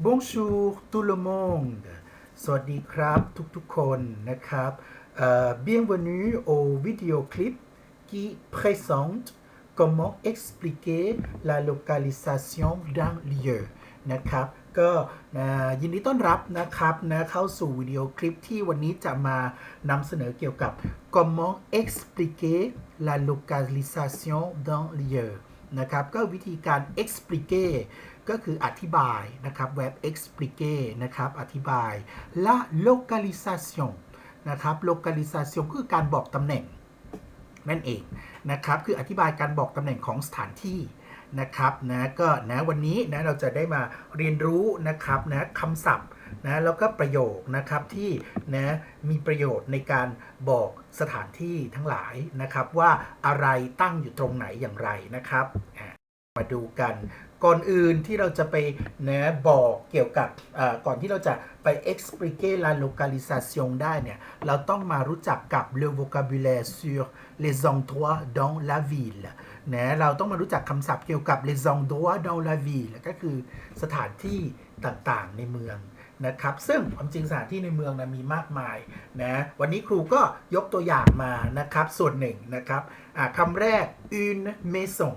Bonjour tout le monde สวัสดีครับทุกๆคนนะครับ Euh, Bienvenue au vidéoclip qui présente comment expliquer la localisation d'un lieu นะครับก็ยินดีต้อนรับนะครับนะเข้าสู่วิดีโอคลิปที่วันนี้จะมานำเสนอเกี่ยวกับ comment expliquer la localisation d'un lieu นะครับก็วิธีการ expliquer ก็คืออธิบายนะครับเว็บ explique นะครับอธิบาย la localisation นะครับ localisation คือการบอกตำแหน่งนั่นเองนะครับคืออธิบายการบอกตำแหน่งของสถานที่นะครับนะก็นะวันนี้นะเราจะได้มาเรียนรู้นะครับนะคำศัพท์นะแล้วก็ประโยคนะครับที่นะมีประโยชน์ในการบอกสถานที่ทั้งหลายนะครับว่าอะไรตั้งอยู่ตรงไหนอย่างไรนะครับ มาดูกัน ก่อนอื่นที่เราจะไปนะบอกเกี่ยวกับก่อนที่เราจะไป expliquer la localisation ได้เนี่ย เราต้องมารู้จักกับ le vocabulaire sur les endroits dans la ville นะเราต้องมารู้จักคำศัพท์เกี่ยวกับ les endroits dans la ville ก็คือสถานที่ต่างๆในเมืองนะครับ ซึ่งความจริงสถานที่ในเมืองนะมีมากมายนะวันนี้ครูก็ยกตัวอย่างมานะครับ ส่วนหนึ่งนะครับคำแรก une maison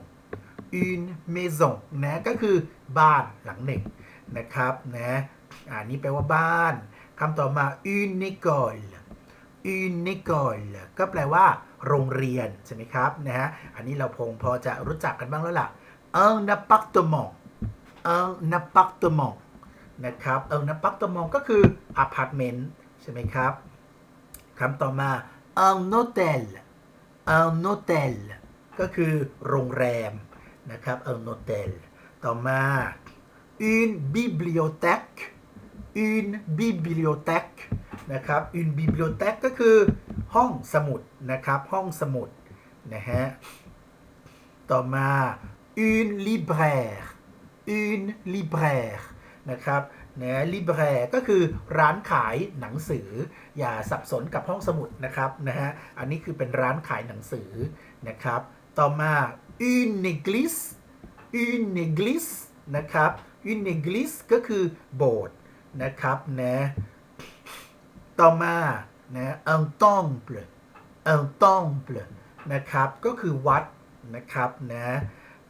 une maison นะก็คือบ้านหลังหนึ่งนะครับนะอ่านี่แปลว่าบ้านคำต่อมา une école une école ก็แปลว่า โรงเรียน ใช่ไหมครับนะฮะอันนี้เราพงพอจะรู้จักกันบ้างแล้วล่ะ un appartement un appartement นะครับ un appartement ก็คือ apartment ใช่ไหมครับคำต่อมา un hôtel un hôtel ก็คือโรงแรม นะครับ un hôtel ต่อมา une bibliothèque une bibliothèque นะครับ une bibliothèque ก็คือห้องสมุดนะครับ ห้องสมุดนะฮะ ต่อมา une libraire une libraire นะครับนะ libraire ก็คือร้านขายหนังสือ อย่าสับสนกับห้องสมุดนะครับนะฮะอันนี้คือเป็นร้านขายหนังสือนะครับ ต่อมา une église une église นะครับ une église ก็คือโบสถ์นะครับนะต่อมานะ un temple un temple นะครับ ก็คือวัดนะครับนะ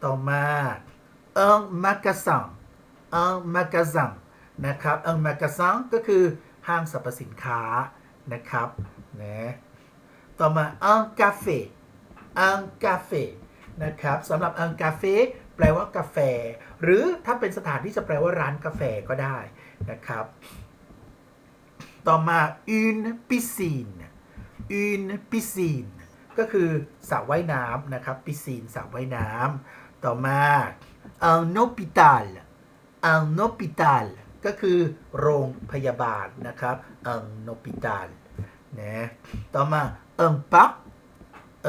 ต่อมา un magasin un magasin นะครับ un magasin ก็คือห้างสรรพสินค้านะครับนะต่อมา un café un café นะครับสำหรับ un café แปลว่ากาแฟ หรือถ้าเป็นสถานที่จะแปลว่าร้านกาแฟก็ได้นะครับ ต่อมา une piscine une piscine ก็คือสระว่ายน้ำนะครับ piscine สระว่ายน้ำต่อมา un hôpital un hôpital ก็คือโรงพยาบาลนะครับ un hôpital นะต่อมา un parc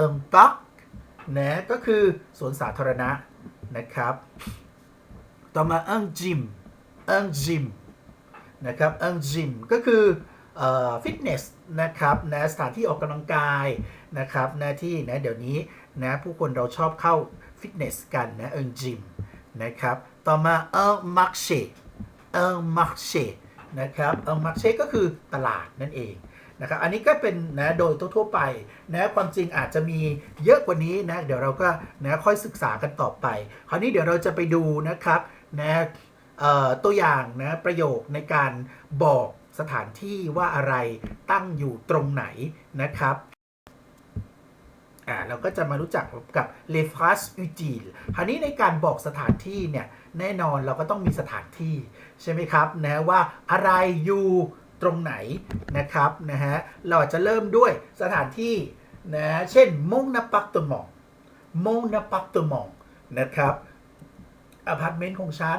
un parc นะก็คือสวนสาธารณะนะครับ ต่อมา un gym un gym นะครับ un gym ก็คือฟิตเนสนะครับนะสถานที่ออกกำลังกายนะครับนะที่นะเดี๋ยวนี้นะผู้คนเราชอบเข้าฟิตเนสกันนะ un gym นะครับต่อมา un marché un marché นะครับ un marché ก็คือตลาดนั่นเอง นะครับอันนี้ก็เป็นนะโดยทั่วๆไปนะความจริงอาจจะมีเยอะกว่านี้นะเดี๋ยวเราก็นะค่อยศึกษากันต่อไป คราวนี้เดี๋ยวเราจะไปดูนะครับนะตัวอย่างนะประโยคในการบอกสถานที่ว่าอะไรตั้งอยู่ตรงไหนนะครับอ่าเราก็จะมารู้จักกับ les p h r a s e utiles คราวนี้ในการบอกสถานที่เนี่ยแน่นอนเราก็ต้องมีสถานที่ ใช่ไหมครับนะว่าอะไรอยู่ ตรงไหนนะครับนะฮะเราอาจจะเริ่มด้วยสถานที่นะเช่น mon appartement mon appartement นะครับอพาร์ตเมนต์ของฉัน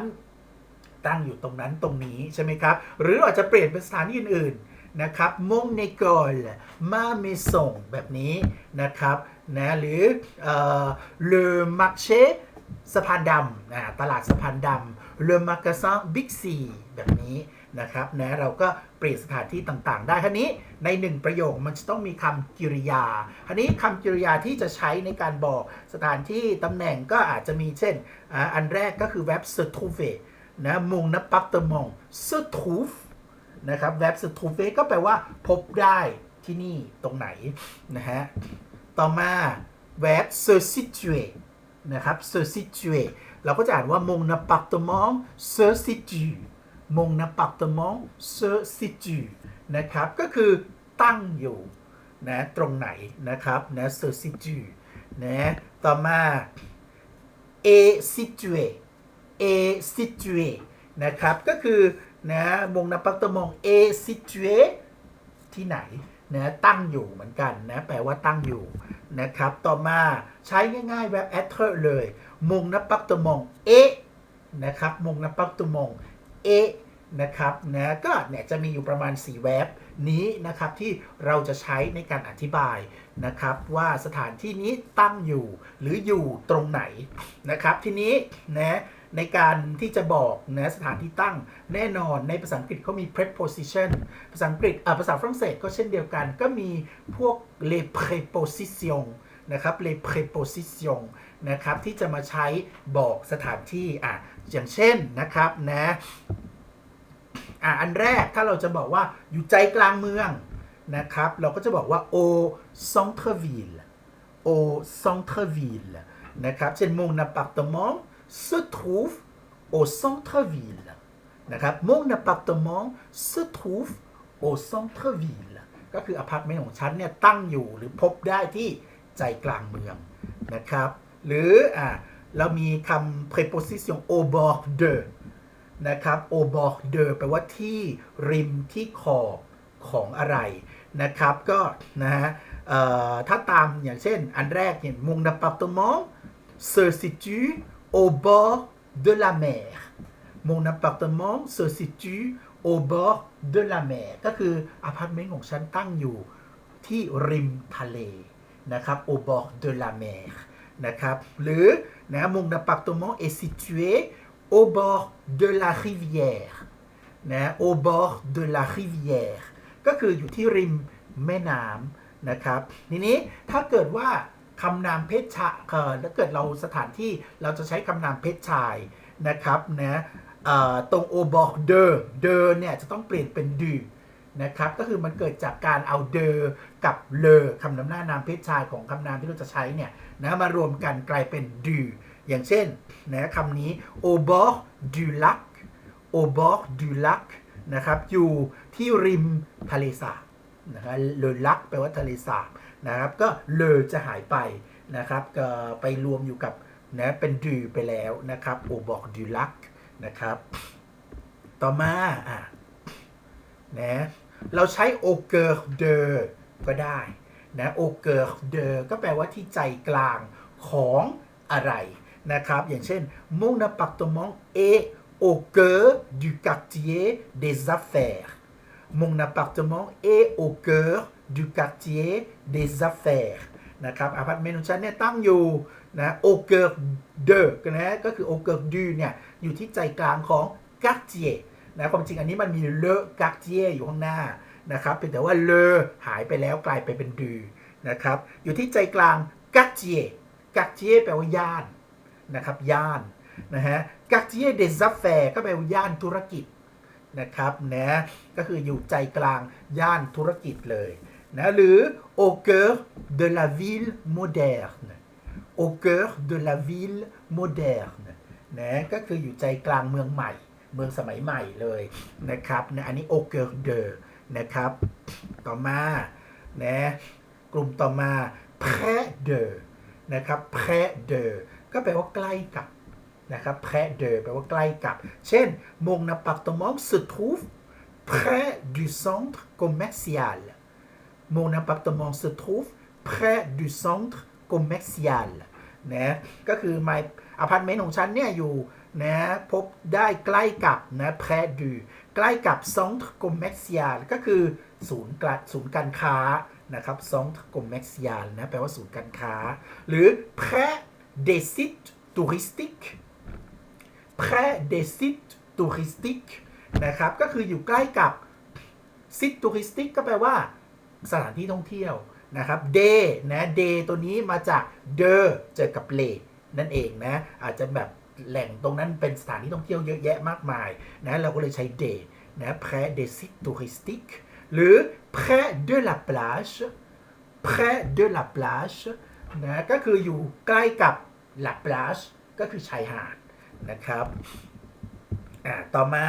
ตั้งอยู่ตรงนั้นตรงนี้ใช่ไหมครับ หรืออาจจะเปลี่ยนเป็นสถานที่อื่นๆนะครับ mon école ma maison แบบนี้นะครับนะหรือเออ le marché สะพานดำนะตลาดสะพานดำ le magasin big C แบบนี้นะครับนะเราก็ ปลี่ยนสถานที่ต่างๆ ได้ทีนี้ในหนึ่งประโยคมันจะต้องมีคำกริยาทีนี้คำกริยาที่จะใช้ในการบอกสถานที่ตำแหน่งก็อาจจะมีเช่น อันแรกก็คือ verb se trouver นะ mon appartement se trouve นะครับ verb se trouver ก็แปลว่าพบได้ที่นี่ตรงไหนนะฮะต่อมา verb se situer นะครับ se situer เราก็จะอ่านว่า mon appartement se situe mon appartement se situe นะครับ ก็คือตั้งอยู่นะตรงไหนนะครับนะ se situe นะต่อมา est situé est situé นะครับ ก็คือนะมงนปัตตมอง est situé ที่ไหนนะตั้งอยู่เหมือนกันนะแปลว่าตั้งอยู่นะครับ ต่อมาใช้ง่ายๆแบบ être เลยมงนปัตตมอง est นะครับมงนปัตตมอง est นะครับนะก็เนี่ยจะมีอยู่ประมาณ 4 แวบนี้นะครับที่เราจะใช้ในการอธิบายนะครับว่าสถานที่นี้ตั้งอยู่หรืออยู่ตรงไหนนะครับทีนี้นะในการที่จะบอกนะสถานที่ตั้งแน่นอนในภาษาอังกฤษเขามี preposition ภาษาอังกฤษอ่าภาษาฝรั่งเศสก็เช่นเดียวกันก็มีพวก les prépositions นะครับ les prépositions นะครับที่จะมาใช้บอกสถานที่อะอย่างเช่นนะครับนะอะอันแรกถ้าเราจะบอกว่าอยู่ใจกลางเมืองนะครับ เราก็จะบอกว่า au centre ville au centre ville นะครับเช่น mon appartement se trouve au centre ville นะครับ mon appartement se trouve au centre ville ก็คืออพาร์ตเมนต์ของฉันเนี่ยตั้งอยู่หรือพบได้ที่ใจกลางเมืองนะครับ หรืออ่าเรามีคำ preposition au bord de นะครับ au bord de แปลว่าที่ริมที่ขอบของอะไรนะครับก็นะฮะถ้าตามอย่างเช่นอันแรกเนี่ยมุงดับปัตโมง se situe au bord de la mer mon appartement se situe au bord de la mer ก็คืออพาร์ตเมนต์ของฉันตั้งอยู่ที่ริมทะเลนะครับ au bord de la mer นะครับหรือนะ mon appartement est situé au bord de la rivière นะ au bord de la rivière ก็คืออยู่ที่ริมแม่น้ำนะครับทีนี้ถ้าเกิดว่าคำนามเพศชายเอ่อถ้าเกิดเราสถานที่เราจะใช้คำนามเพศชายนะครับนะเอ่อตรง au bord de de เนี่ยจะต้องเปลี่ยนเป็น du นะครับ ก็คือมันเกิดจากการเอา de กับ le คำนำหน้านามเพศชายของคำนามที่เราจะใช้เนี่ยนะมารวมกันกลายเป็น du อย่างเช่นนะคำนี้ au bord du lac au bord du lac นะครับอยู่ที่ริมทะเลสาบนะครับเลลักแปลว่าทะเลสาบนะครับ ก็เลอจะหายไปนะครับก็ไปรวมอยู่กับนะเป็นดูไปแล้วนะครับ au bord du lac นะครับ ต่อมาอะนะ เราใช้โอเกอร์เดอร์ก็ได้นะโอเกอร์เดอร์ก็แปลว่าที่ใจกลางของอะไรนะครับ อย่างเช่นมุ่งนาปักตมองเอโอเกอร์ดูกัตเตียเดซัฟแฟร์มุ่งนาปักตมองเอโอเกอร์ดูกัตเตียเดซัฟแฟร์นะครับอพาร์ตเมนต์ของฉันเนี่ยตั้งอยู่นะโอเกอร์เดอร์นะก็คือโอเกอร์ดูเนี่ยอยู่ที่ใจกลางของกัตเตีย นะความจริงอันนี้มันมี le quartier อยู่ข้างหน้านะครับเพียงแต่ว่า le หายไปแล้วกลายไปเป็น du นะครับ อยู่ที่ใจกลาง quartier quartier แปลว่าย่านนะครับย่านนะฮะ quartier des affaires ก็แปลว่าย่านธุรกิจนะครับนะก็คืออยู่ใจกลางย่านธุรกิจเลยนะหรือ au cœur de la ville moderne au cœur de la ville moderne นะก็คืออยู่ใจกลางเมืองใหม่ เมืองสมัยใหม่เลยนะครับนะอันนี้โอเกิร์เดอร์นะครับ ต่อมานะกลุ่มต่อมาแพร่เดอร์นะครับแพร่เดอร์ก็แปลว่าใกล้กับนะครับแพร่เดอร์แปลว่าใกล้กับ เช่นมงนาปักตมอมสุดทูฟแพร่ดูซองต์คอมเมร์เซียลมงนาปักตมอมสุดทูฟแพร่ดูซองต์คอมเมร์เซียลนะก็คือไม่อพาร์ตเมนต์ของฉันเนี่ยอยู่ นะพบได้ใกล้กับนะ près du ใกล้กับ centre commercial ก็คือศูนย์กลศูนย์การค้านะครับ centre commercial นะแปลว่าศูนย์การค้า หรือ près des sites touristiques près des sites touristiques นะครับก็คืออยู่ใกล้กับ sit touristic ก็แปลว่าสถานที่ท่องเที่ยวนะครับ day นะ day ตัวนี้มาจาก de เจอกับ le นั่นเองนะ อาจจะแบบ แหล่งตรงนั้นเป็นสถานที่ท่องเที่ยวเยอะแยะมากมายนะเราก็เลยใช้ des นะ près des sites touristiques หรือ près de la plage près de la plage นะก็คืออยู่ใกล้กับ la plage ก็คือชายหาดนะครับอ่าต่อมา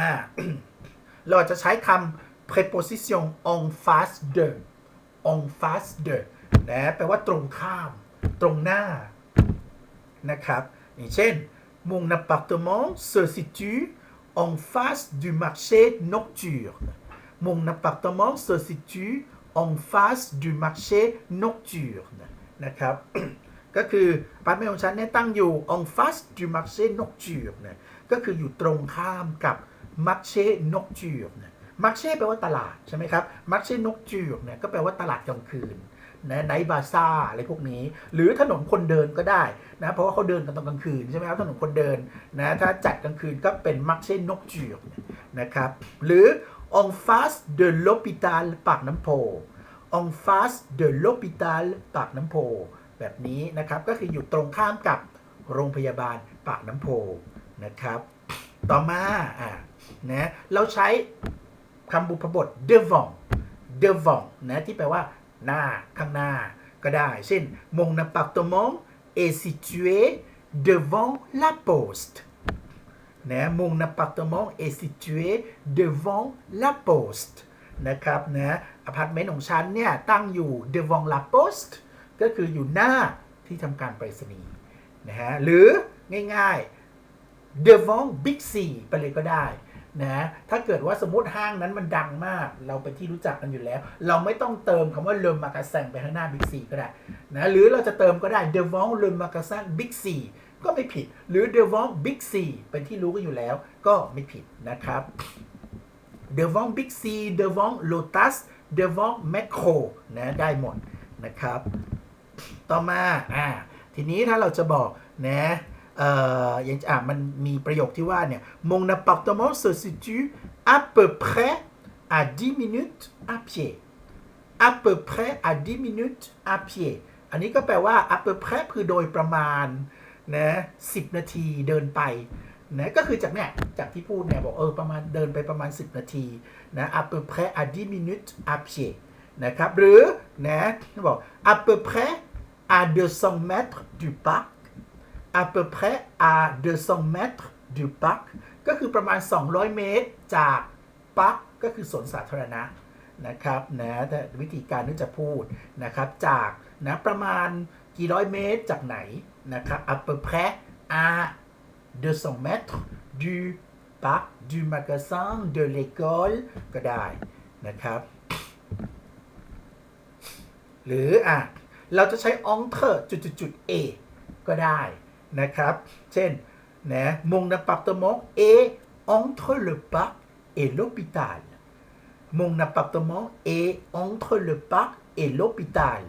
เราจะใช้คำ preposition en face de en face de นะแปลว่าตรงข้าม ตรงหน้านะครับอย่างเช่น mon appartement se situe en face du marché nocturne mon appartement se situe en face du marché nocturne นะครับ ก็คืออพาร์ตเมนต์ของฉันเนี่ยตั้งอยู่ en face du marché nocturne ก็คืออยู่ตรงข้ามกับ marché nocturne marché แปลว่าตลาดใช่ไหมครับ marché nocturne เนี่ยก็แปลว่าตลาดกลางคืน นะไนบาซ่าอะไรพวกนี้ หรือถนนคนเดินก็ได้นะเพราะว่าเขาเดินกันตอนกลางคืนใช่ไหมครับถนนคนเดินนะถ้าจัดกลางคืนก็เป็นมักเช่นนกจืดนะครับหรือ en face de l'hôpital ปากน้ำโพ en face de l'hôpital ปากน้ำโพแบบนี้นะครับก็คืออยู่ตรงข้ามกับโรงพยาบาลปากน้ำโพนะครับ ต่อมาอ่านะเราใช้คำบุพบท devant devant นะที่แปลว่า หน้าข้างหน้าก็ได้ เช่น mon appartement est situé devant la poste นะ mon appartement est situé devant la poste นะครับนะอพาร์ตเมนต์ของฉันเนี่ย ตั้งอยู่ devant la poste ก็คืออยู่หน้าที่ทำการไปรษณีย์นะฮะหรือง่ายๆ devant big C ไปเลยก็ได้ นะถ้าเกิดว่าสมมติห้างนั้นมันดังมาก เราเป็นที่รู้จักกันอยู่แล้ว เราไม่ต้องเติมคำว่าเล m มากาซังไปข้างหน้าบิ๊กซีก็ได้นะหรือเราจะเติมก็ได้ devant le magasin big C ก็ไม่ผิด หรือ devant big C เป็นที่รู้กันอยู่แล้ว ก็ไม่ผิดนะครับ devant big C devant lotus devant macro นะได้หมดนะครับ ต่อมาอ่าทีนี้ถ้าเราจะบอกนะ อ่อย่างอะมันมีประโยคที่ว่าเนี่ย mon appartement se situe à peu près à 10 minutes à pied à peu près à 10 minutes à pied อันนี้ก็แปลว่า à peu près คือโดยประมาณนะ10 นาทีเดินไปนะก็คือจากเนี่ยจากที่พูดเนี่ยบอกเออประมาณเดินไปประมาณ 10 นาทีนะ à peu près à 10 minutes à pied นะครับหรือนะบอก à peu près à 200 mètres du parc à peu près à 200 mètres du parc ก็คือประมาณ 200 เมตรจากปักก็คือสวนสาธารณะนะครับนะแต่วิธีการที่จะพูดนะครับจากนะประมาณกี่ร้อยเมตรจากไหนนะครับ à peu près à 200 mètres du parc du magasin de l'école ก็ได้นะครับ หรืออะเราจะใช้ entre จุดๆๆ a ก็ได้ นะครับ เช่นนะมงนับปับตมองเอองเทเลปักเอโลปิตาลมงนับปับตมองเอองเทเลปักเอโลปิตาล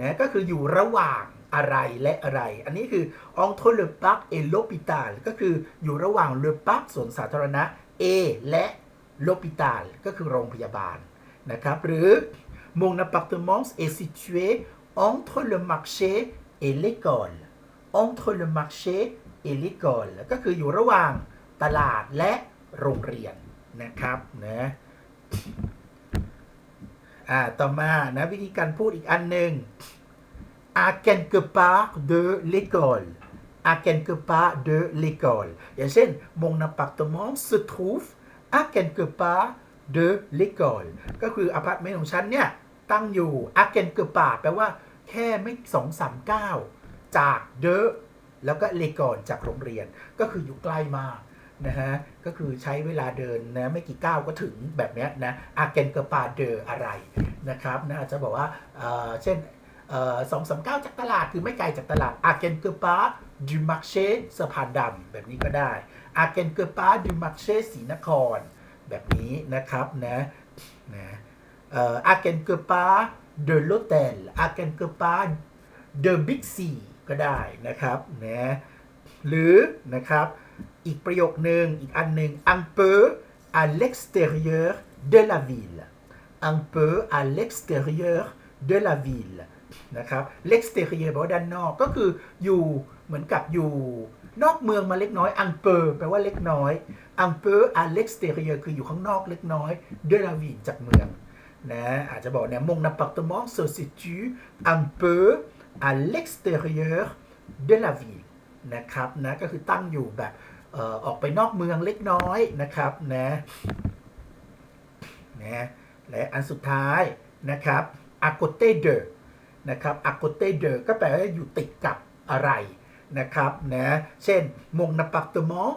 นะก็คืออยู่ระหว่างอะไรและอะไร อันนี้คือองโทเลปักเอโลปิตาลก็คืออยู่ระหว่างเลปักสวนสาธารณะเอและโรงพยาลก็คือโรงพยาบาลนะครับหรือมงนับปับตมองเอซิชูเอองเทเลมาร์เชเอเลกอล entre le marché et l'école ก็คืออยู่ระหว่างตลาดและโรงเรียนนะครับนะอ่าต่อมานะวิธีการพูดอีกอันหนึ่ง à quelque part de l'école à quelque part de l'école อย่างเช่น mon appartement se trouve à quelque part de l'école ก็คืออพาร์ตเมนต์ของฉันเนี่ย ตั้งอยู่ à quelque part แปลว่าแค่ไม่สองสามเก้า จากเดอแล้วก็เลกอนจากโรงเรียนก็คืออยู่ใกล้มากนะฮะก็คือใช้เวลาเดินนะไม่กี่ก้าวก็ถึงแบบนี้นะอาเกนเกอร์ปาเดออะไรนะครับนะอาจจะบอกว่าเเช่นสองสามเก้าจากตลาดคือไม่ไกลจากตลาดอาเกนเกอร์ปาดูมักเชสะพานดำแบบนี้ก็ได้อาเกนเกอร์ปาดูมักเชสีนคร แบบนี้นะครับนะนะอาเกนเกอร์ปา de l'hôtel à quelque part de Big C ก็ ก็ได้นะครับนะหรือนะครับอีกประโยคหนึ่งอีกอันหนึ่ง un peu à l'extérieur de la ville un peu à l'extérieur de la ville นะครับ l'extérieur แปลว่าด้านนอกก็คืออยู่เหมือนกับอยู่นอกเมืองมาเล็กน้อย un peu แปลว่าเล็กน้อย un peu à l'extérieur คืออยู่ข้างนอกเล็กน้อย de la ville จากเมืองนะอาจจะบอกเนี่ย mon appartement se situe un peu à l'extérieur de la ville นะครับนะก็คือตั้งอยู่แบบออออกไปนอกเมืองเล็กน้อยนะครับนะนะและอันสุดท้ายนะครับ à côté de นะครับ à côté de ก็แปลว่าอยู่ติดกับอะไรนะครับนะเช่น mon appartement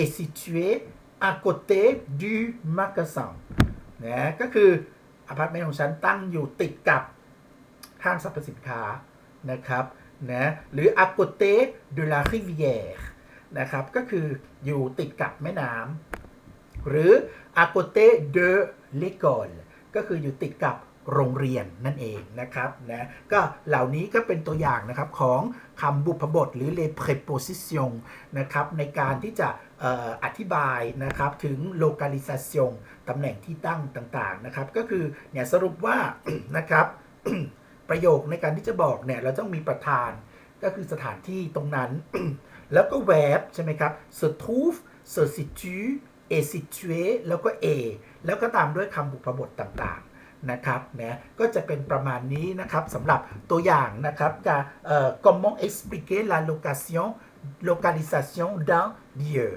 est situé à côté du magasin นะก็คืออพาร์ตเมนต์ของฉันตั้งอยู่ติดกับห้างสรรพสินค้า นะครับนะหรือ à côté de la rivière นะครับก็คืออยู่ติดกับแม่น้ำหรือ à côté de l'école ก็คืออยู่ติดกับโรงเรียนนั่นเองนะครับนะก็เหล่านี้ก็เป็นตัวอย่างนะครับของคำบุพบทหรือ les prépositions นะครับในการที่จะเอ่ออธิบายนะครับถึง localisation ตำแหน่งที่ตั้งต่างๆนะครับก็คือเนี่ยสรุปว่านะครับ ประโยคในการที่จะบอกเนี่ยเราต้องมีประธานก็คือสถานที่ตรงนั้น แล้วก็ verb ใช่ไหมครับ se trouve se situe est situé แล้วก็ a แล้วก็ตามด้วยคำบุพบทต่างๆนะครับนะก็จะเป็นประมาณนี้นะครับสำหรับตัวอย่างนะครับการ comment expliquer la location localisation d'un lieu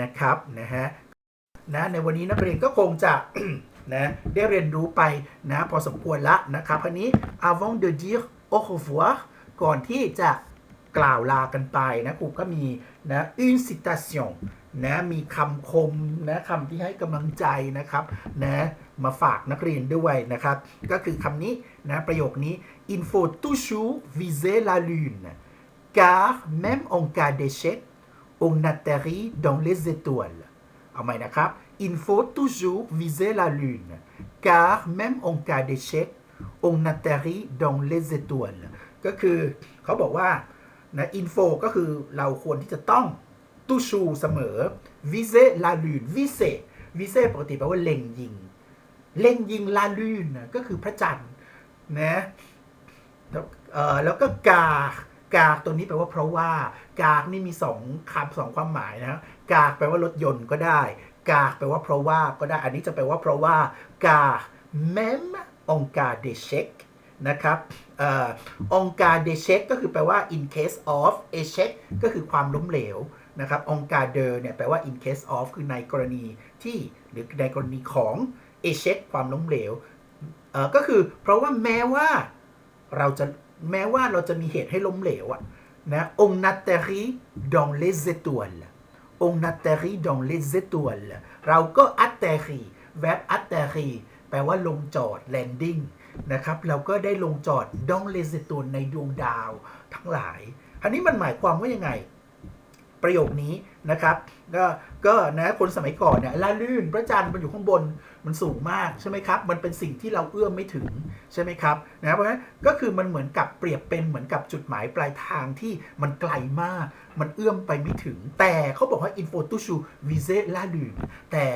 นะครับนะฮะนะในวันนี้นักเรียนก็คงจะ นะได้เรียนรู้ไปนะพอสมควรละนะครับอันนี้ avant de dire au revoir ก่อนที่จะกล่าวลากันไปนะครูก็มีนะ une citation นะมีคำคมนะคำที่ให้กำลังใจนะครับนะมาฝากนักเรียนด้วยนะครับ ก็คือคำนี้นะประโยคนี้ il faut toujours viser la lune car même en cas d'échec on atterrit dans les étoiles เอาใหม่นะครับ il faut toujours viser la lune car même en cas d'échec on atterrit dans les étoiles ก็คือเขาบอกว่านะ info ก็คือเราควรที่จะต้อง toujours เสมอ viser la lune viser viser ปกติแปลว่าเล็งยิง เล็งยิง la lune นก็คือพระจันทร์นะแล้วเอ่อแล้วก็กากากตัวนี้แปลว่าเพราะว่ากากนี่มีสองคำสองความหมายนะ กากแปลว่ารถยนต์ก็ได้ กากแปลว่าเพราะว่าก็ได้ อันนี้จะแปลว่าเพราะว่า กา même en cas d'échec นะครับอ่อ en cas d'échec ก็คือแปลว่า in case of échec ก็คือความล้มเหลวนะครับ en cas de เนี่ยแปลว่า in case of คือในกรณีที่หรือในกรณีของ échec ความล้มเหลวก็คือเพราะว่าแม้ว่าเราจะแม้ว่าเราจะมีเหตุให้ล้มเหลวอะนะ on atterrit dans les étoiles on atterrit dans les étoiles เราก็ atterrit verb atterrit แปลว่าลงจอด landing นะครับ เราก็ได้ลงจอด dans les étoiles ในดวงดาวทั้งหลาย อันนี้มันหมายความว่ายังไง ประโยคนี้นะครับ ก็ก็นะคนสมัยก่อนเนี่ยละลื่นพระจันทร์มันอยู่ข้างบนมันสูงมากใช่ไหมครับ มันเป็นสิ่งที่เราเอื้อมไม่ถึงใช่ไหมครับนะเพราะฉะนั้นก็คือมันเหมือนกับเปรียบเป็นเหมือนกับจุดหมายปลายทางที่มันไกลมาก มันเอื้อมไปไม่ถึง แต่เขาบอกว่า info to s h u vise la lune แต่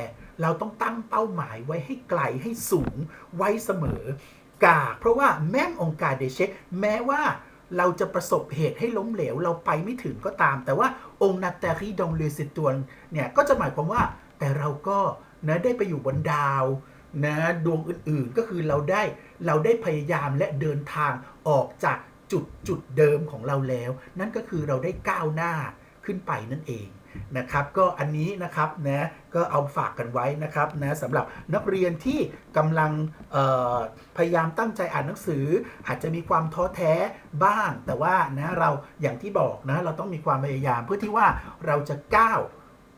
เราต้องตั้งเป้าหมายไว้ให้ไกลให้สูงไว้เสมอ กา เพราะว่าแม้องค์การเดเชคแม้ว่า เราจะประสบเหตุให้ล้มเหลว เราไปไม่ถึงก็ตาม แต่ว่าองค์นาตารีดองเลสิตวนเนี่ยก็จะหมายความว่าแต่เราก็นะได้ไปอยู่บนดาวนะดวงอื่นๆก็คือเราได้เราได้พยายามและเดินทางออกจากจุดจุดเดิมของเราแล้ว นั่นก็คือเราได้ก้าวหน้าขึ้นไปนั่นเอง นะครับก็อันนี้นะครับนะก็เอาฝากกันไว้นะครับนะสำหรับนักเรียนที่กำลังเอ่อพยายามตั้งใจอ่านหนังสือ อาจจะมีความท้อแท้บ้าง แต่ว่านะเราอย่างที่บอกนะเราต้องมีความพยายามเพื่อที่ว่าเราจะก้าว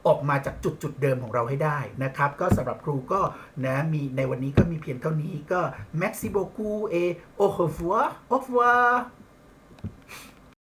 ออกมาจากจุดจุดเดิมของเราให้ได้นะครับ ก็สำหรับครูก็นะมีในวันนี้ก็มีเพียงเท่านี้ก็ merci beaucoup et au revoir au revoir